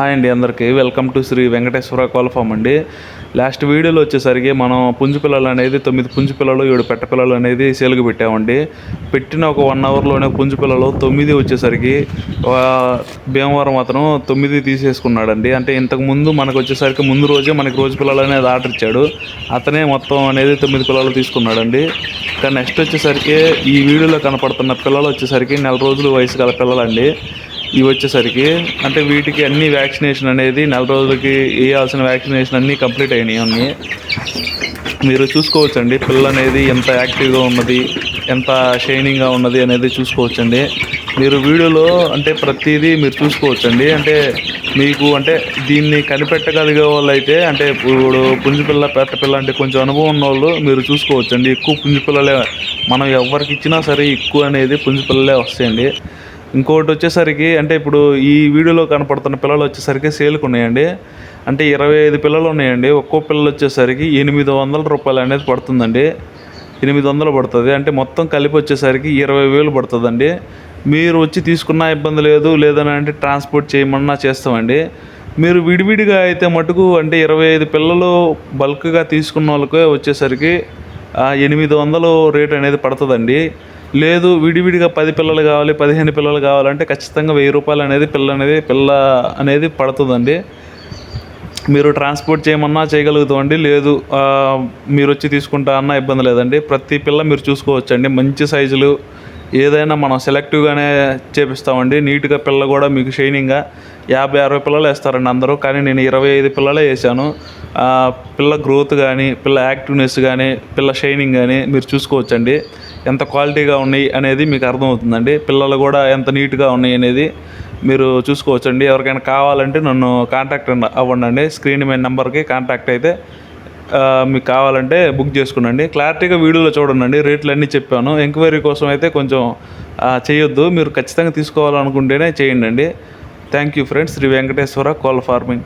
Hi అండి అందరికీ. Welcome to Shri Venkateswara కోల్ఫామ్ అండి. లాస్ట్ వీడియోలో వచ్చేసరికి మనం పుంజు పిల్లలు అనేది తొమ్మిది పుంజు పిల్లలు ఏడు పెట్ట పిల్లలు అనేది సేలుగు పెట్టామండి. పెట్టిన ఒక వన్ అవర్లోనే పుంజు పిల్లలు తొమ్మిది వచ్చేసరికి భీమవరం అతను తొమ్మిది తీసేసుకున్నాడండి. అంటే ఇంతకుముందు మనకు వచ్చేసరికి ముందు రోజే మనకి రోజు పిల్లలు అనేది ఆర్డర్ ఇచ్చాడు. అతనే మొత్తం అనేది తొమ్మిది పిల్లలు తీసుకున్నాడండి. కానీ నెక్స్ట్ వచ్చేసరికి ఈ వీడియోలో కనపడుతున్న పిల్లలు వచ్చేసరికి నెల రోజులు వయసు గల పిల్లలండి. ఇవి వచ్చేసరికి అంటే వీటికి అన్ని వ్యాక్సినేషన్ అనేది నెల రోజులకి వేయాల్సిన వ్యాక్సినేషన్ అన్నీ కంప్లీట్ అయినాయి అన్నీ. మీరు చూసుకోవచ్చండి పిల్ల అనేది ఎంత యాక్టివ్గా ఉన్నది ఎంత షైనింగ్గా ఉన్నది అనేది చూసుకోవచ్చండి. మీరు వీడియోలో అంటే ప్రతిదీ మీరు చూసుకోవచ్చండి. అంటే మీకు అంటే దీన్ని కనిపెట్టగలిగే వాళ్ళు అయితే అంటే ఇప్పుడు పుంజిపిల్ల పిల్ల పిల్ల అంటే కొంచెం అనుభవం ఉన్న వాళ్ళు మీరు చూసుకోవచ్చండి. ఎక్కువ పుంజిపిల్లలే మనం ఎవరికి ఇచ్చినా సరే ఎక్కువ అనేది పుంజిపిల్లలే వస్తాయండి. ఇంకోటి వచ్చేసరికి అంటే ఇప్పుడు ఈ వీడియోలో కనపడుతున్న పిల్లలు వచ్చేసరికి సేల్కి ఉన్నాయండి. అంటే ఇరవై ఐదు పిల్లలు ఉన్నాయండి. ఒక్కో పిల్లలు వచ్చేసరికి ఎనిమిది వందల రూపాయలు అనేది పడుతుందండి. ఎనిమిది వందలు పడుతుంది. అంటే మొత్తం కలిపి వచ్చేసరికి ఇరవై వేలు పడుతుందండి. మీరు వచ్చి తీసుకున్నా ఇబ్బంది లేదు లేదని అంటే ట్రాన్స్పోర్ట్ చేయమన్నా చేస్తామండి. మీరు విడివిడిగా అయితే మటుకు అంటే ఇరవై ఐదు పిల్లలు బల్క్గా తీసుకున్న వాళ్ళకే వచ్చేసరికి ఎనిమిది వందలు రేట్ అనేది పడుతుందండి. లేదు విడివిడిగా పది పిల్లలు కావాలి పదిహేను పిల్లలు కావాలంటే ఖచ్చితంగా వెయ్యి రూపాయలు అనేది పిల్ల అనేది పిల్ల అనేది పడుతుందండి. మీరు ట్రాన్స్పోర్ట్ చేయమన్నా చేయగలుగుతామండి. లేదు మీరు వచ్చి తీసుకుంటా అన్నా ఇబ్బంది లేదండి. ప్రతి పిల్ల మీరు చూసుకోవచ్చండి. మంచి సైజులు ఏదైనా మనం సెలెక్టివ్గానే చేపిస్తామండి. నీట్గా పిల్ల కూడా మీకు షైనింగ్గా యాభై అరవై పిల్లలు వేస్తారండి అందరూ. కానీ నేను ఇరవై ఐదు పిల్లలే వేసాను. పిల్ల గ్రోత్ కానీ పిల్ల యాక్టివ్నెస్ కానీ పిల్ల షైనింగ్ కానీ మీరు చూసుకోవచ్చండి. ఎంత క్వాలిటీగా ఉన్నాయి అనేది మీకు అర్థమవుతుందండి. పిల్లలు కూడా ఎంత నీట్గా ఉన్నాయి అనేది మీరు చూసుకోవచ్చండి. ఎవరికైనా కావాలంటే నన్ను కాంటాక్ట్ అవ్వండి. స్క్రీన్ మీద నెంబర్కి కాంటాక్ట్ అయితే మీకు కావాలంటే బుక్ చేసుకునండి. క్లారిటీగా వీడియోలో చూడండి. రేట్లు అన్నీ చెప్పాను. ఎంక్వైరీ కోసం అయితే కొంచెం చేయొద్దు. మీరు ఖచ్చితంగా తీసుకోవాలనుకుంటేనే చేయండి thank you friends Shri Venkateswara కోళ్ళ ఫార్మింగ్